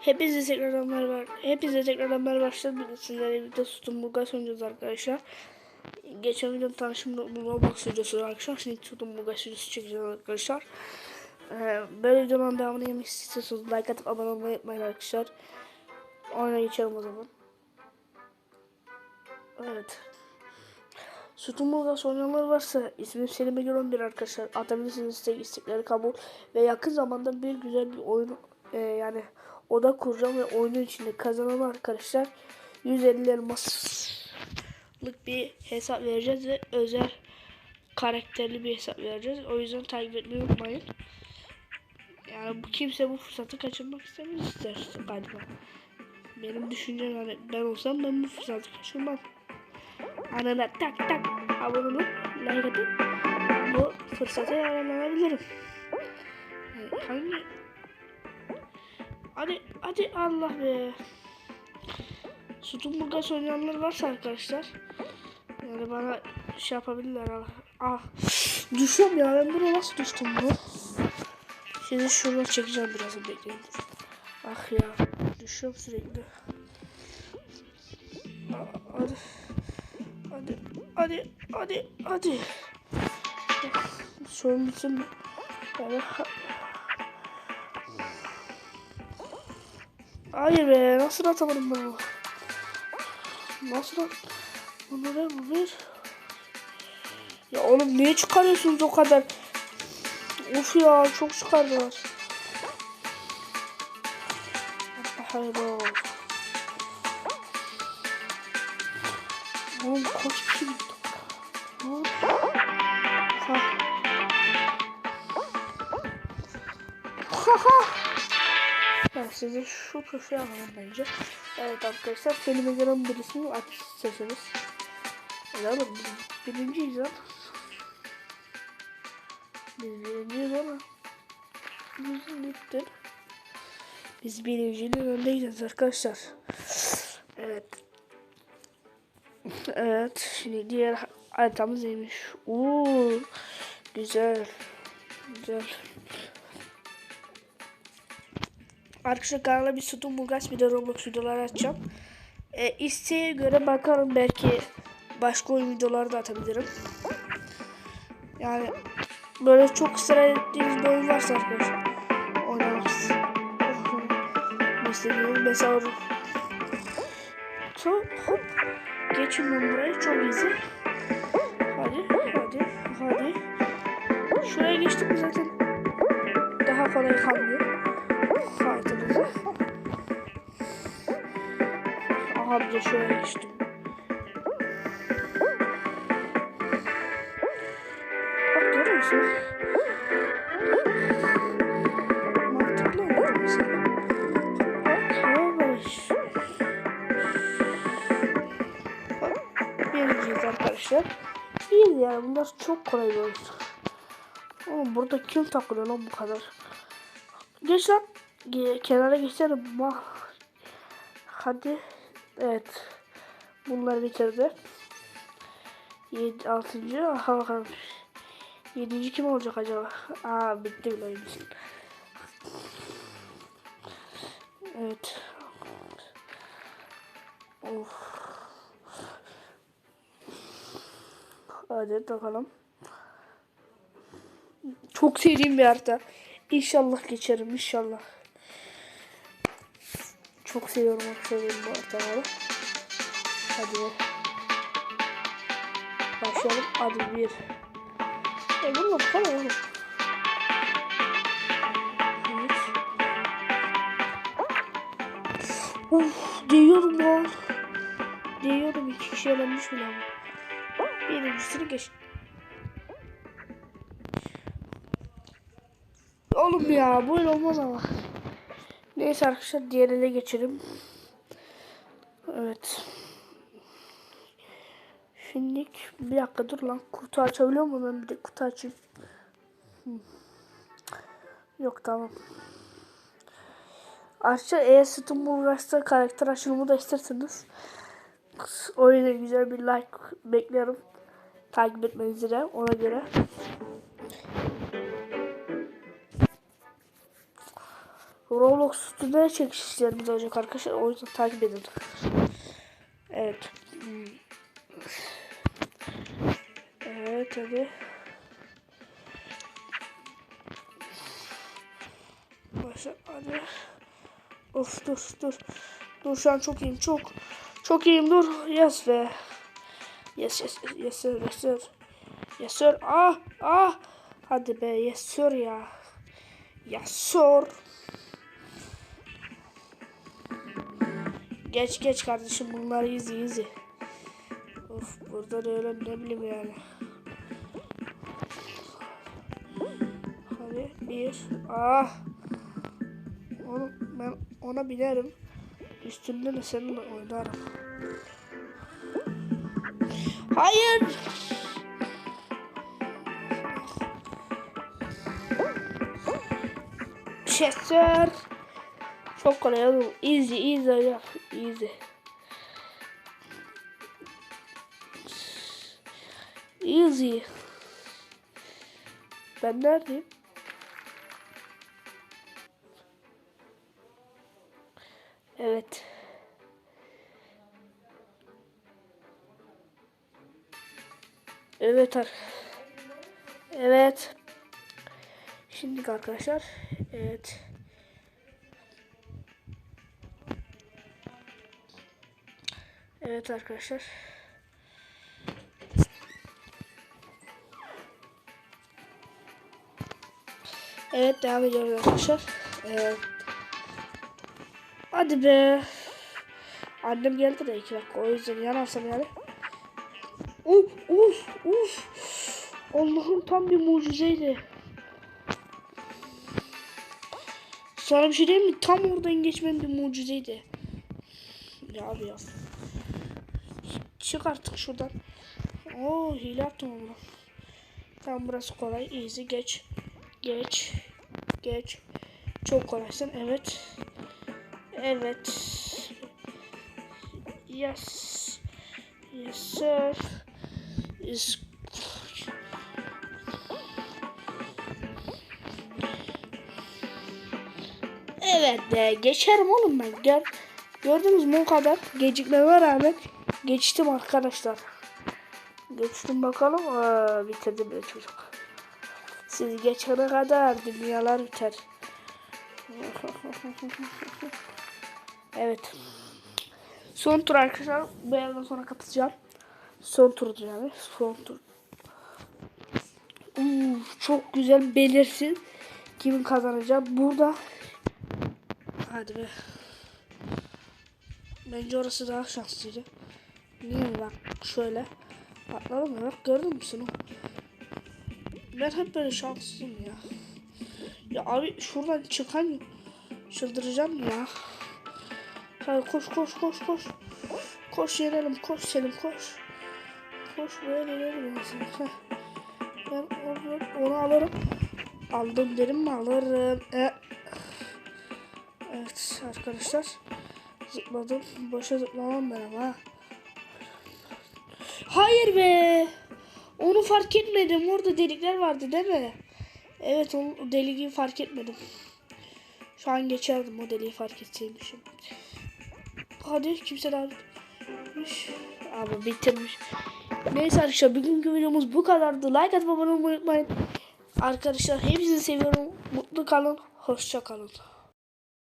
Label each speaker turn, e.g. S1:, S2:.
S1: Hepinize tekrardan merhaba. Hepinize tekrardan merhaba arkadaşlar. Bugün sizlerle birlikte Tutun Bulgaç oynayacağız arkadaşlar. Geçen videonun tanışım Roblox videosu arkadaşlar. Şimdi Tutun Bulgaç videosu çekeceğiz arkadaşlar. Ee, böyle videoların devamını yemek istiyorsanız like atıp abone olmayı unutmayın arkadaşlar. Oyuna geçelim o zaman. Evet. Sütun Bulgaç oynayanlar varsa ismim Selim'e göre 11 arkadaşlar. Atabilirsiniz istek, istekleri kabul. Ve yakın zamanda bir güzel bir oyun e, yani oda kuracağım ve oyunun içinde kazanan arkadaşlar 150 elmaslık bir hesap vereceğiz ve özel karakterli bir hesap vereceğiz. O yüzden takip etmeyi unutmayın. Yani bu kimse bu fırsatı kaçırmak istemez ister galiba. Benim düşüncem yani ben olsam ben bu fırsatı kaçırmam. Anana tak tak abone olup like atıp bu fırsatı yararlanabilirim. Yani hangi Hadi hadi Allah be. Sütun burgaz oynayanlar varsa arkadaşlar. Yani bana şey yapabilirler. Allah. Ah. Düşüyorum ya ben buraya nasıl düştüm bu? Şimdi şuradan çekeceğim biraz bekleyin. Ah ya düşüyorum sürekli. Ah, Hadi. Hadi. Hadi. Hadi. Hadi. Sorun mi? Yani, Hayır be nasıl atamadım bunu? Nasıl at? Ne bu bir? Ya oğlum niye çıkarıyorsunuz o kadar? Of ya çok çıkardılar. Hayır Oğlum kaç kişi gitti? Ne oldu? Ha. Ha ha. Ben size şu köşeye alalım bence. Evet arkadaşlar kelime gören birisini aç sesiniz. Ya oğlum biz birinciyiz lan. Biz birinciyiz ama. Biz bitti. Biz birincinin öndeyiz arkadaşlar. Evet. Evet. Şimdi diğer haritamız neymiş? Uuu. Güzel. Güzel. Arkadaşlar kanala bir sütun bulgaç bir de Roblox videoları açacağım. E, isteğe göre bakarım belki başka oyun videoları da atabilirim. Yani böyle çok ısrar ettiğiniz bir oyun varsa arkadaşlar oynamak istediğiniz mesela çok hop ben burayı çok easy. Hadi hadi hadi. Şuraya geçtik zaten daha kolay kalmıyor hayatınızı. Aha bir de şöyle geçtim. Bak görüyor musun? Mantıklı olur mesela. Bak yavaş. Bak birinciyiz arkadaşlar. Yani bunlar çok kolay bir oyun. Oğlum burada kim takılıyor lan bu kadar? Geç lan. Kenara geçelim. Mah. Hadi. Evet. Bunlar bitirdi. 7 6. Aha bakalım. 7. kim olacak acaba? Aa bitti bile oyun. Evet. Of. Hadi bakalım. Çok sevdiğim bir harita. İnşallah geçerim inşallah. Çok seviyorum arkadaşlar bu haritaları. Hadi. Başlayalım. Hadi bir. E bunu bakalım oğlum. Uf, değiyorum lan. Değiyorum iki kişi elenmiş bile ama. Birincisini geç. Oğlum ya böyle olmaz ama. Neyse arkadaşlar diğerine geçelim. Evet. Şimdi bir dakika dur lan kutu açabiliyor muyum ben bir de kutu açayım. Yok tamam. Arkadaşlar eğer Steam Bulgars'ta karakter açılımı da isterseniz o yüzden güzel bir like bekliyorum. Takip etmenizi de ona göre. Roblox üstünde çekişlerimiz olacak arkadaşlar. O yüzden takip edin. Evet. Evet hadi. Başla hadi. Of dur dur. Dur şu an çok iyiyim çok. Çok iyiyim dur. Yes be. Yes yes yes, yes sir yes sir. Yes sir. Ah ah. Hadi be yes sir ya. Yes sir. Geç geç kardeşim bunlar easy easy. Of burada da öyle ne bileyim yani. Hadi bir. Ah. Onu, ben ona binerim. Üstünde de seninle oynarım. Hayır. Chester. Çok kolay oğlum. Easy easy ya. Easy. Easy. Ben neredeyim? Evet. Evet Evet. Şimdi arkadaşlar. Evet. Evet arkadaşlar. Evet devam ediyoruz arkadaşlar. Evet. Hadi be. Annem geldi de iki dakika o yüzden yanarsam yani. Uf uf uf. Allah'ım tam bir mucizeydi. Sana bir şey diyeyim mi? Tam oradan geçmem bir mucizeydi. Ya abi ya. Çık artık şuradan. Oo hile yaptım onu. Tamam burası kolay. Easy geç. Geç. Geç. Çok kolaysın. Evet. Evet. Yes. Yes sir. Is Evet de geçerim oğlum ben. Gör, gördünüz mü o kadar gecikmeme rağmen geçtim arkadaşlar. Geçtim bakalım. Aa, bitirdim be çocuk. Siz geçene kadar dünyalar biter. evet. Son tur arkadaşlar. Bu yerden sonra kapatacağım. Son turdu yani. Son tur. Uf, çok güzel belirsin. Kimin kazanacağı. Burada. Hadi be. Bence orası daha şanslıydı. Niye bak şöyle. Atladım mı? Bak gördün mü şunu? Ben hep böyle şanslıyım ya. Ya abi şuradan çıkan çıldıracağım ya. Hadi koş koş koş koş. Koş yenelim koş Selim koş. Koş böyle yenelim mesela. Ben onu, onu alırım. Aldım derim mi alırım. E. Evet arkadaşlar. Zıpladım. Boşa zıplamam ben ama. Hayır be. Onu fark etmedim. Orada delikler vardı değil mi? Evet o deliği fark etmedim. Şu an geçerdim o deliği fark etseymişim. Hadi kimse daha bitmiş. Ama bitirmiş. Neyse arkadaşlar bugünkü videomuz bu kadardı. Like olmayı unutmayın. Arkadaşlar hepinizi seviyorum. Mutlu kalın. Hoşça kalın.